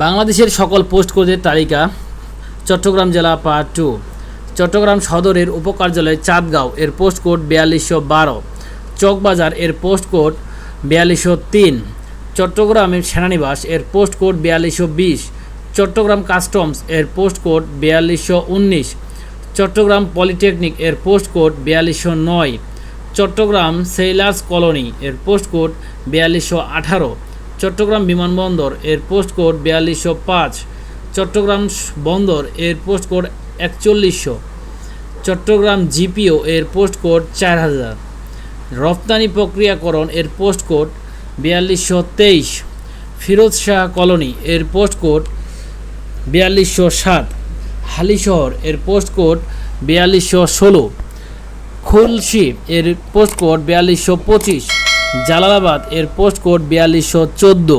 বাংলাদেশের সকল পোস্ট কোডের তালিকা, চট্টগ্রাম জেলা পার্ট টু চট্টগ্রাম সদরের উপকার্যালয় চাঁদগাঁও এর পোস্ট কোড বিয়াল্লিশশো বারো, চকবাজার এর পোস্ট কোড বিয়াল্লিশশো তিন, চট্টগ্রামের সেনানিবাস এর পোস্ট কোড বিয়াল্লিশশো বিশ, চট্টগ্রাম কাস্টমস এর পোস্ট কোড বিয়াল্লিশশো উনিশ, চট্টগ্রাম পলিটেকনিক এর পোস্ট কোড বিয়াল্লিশশো নয়, চট্টগ্রাম সেইলার্স কলোনি এর পোস্ট কোড বিয়াল্লিশশো আঠারো চট্টগ্রাম বিমানবন্দর, এর পোস্ট কোড বিয়াল্লিশশো পাঁচ। চট্টগ্রাম বন্দর, এর পোস্ট কোড একচল্লিশশো। চট্টগ্রাম জিপিও, এর পোস্ট কোড চার হাজার। রপ্তানি প্রক্রিয়াকরণ, এর পোস্ট কোড বিয়াল্লিশশো তেইশ। ফিরোজ শাহ কলোনি, এর পোস্ট কোড বিয়াল্লিশশো সাত। হালিশহর এর পোস্ট কোড বিয়াল্লিশশো ষোলো। খুলশি, এর পোস্ট কোড বিয়াল্লিশশো পঁচিশ। জালালাবাদ এর পোস্ট কোড বিয়াল্লিশশো চোদ্দ।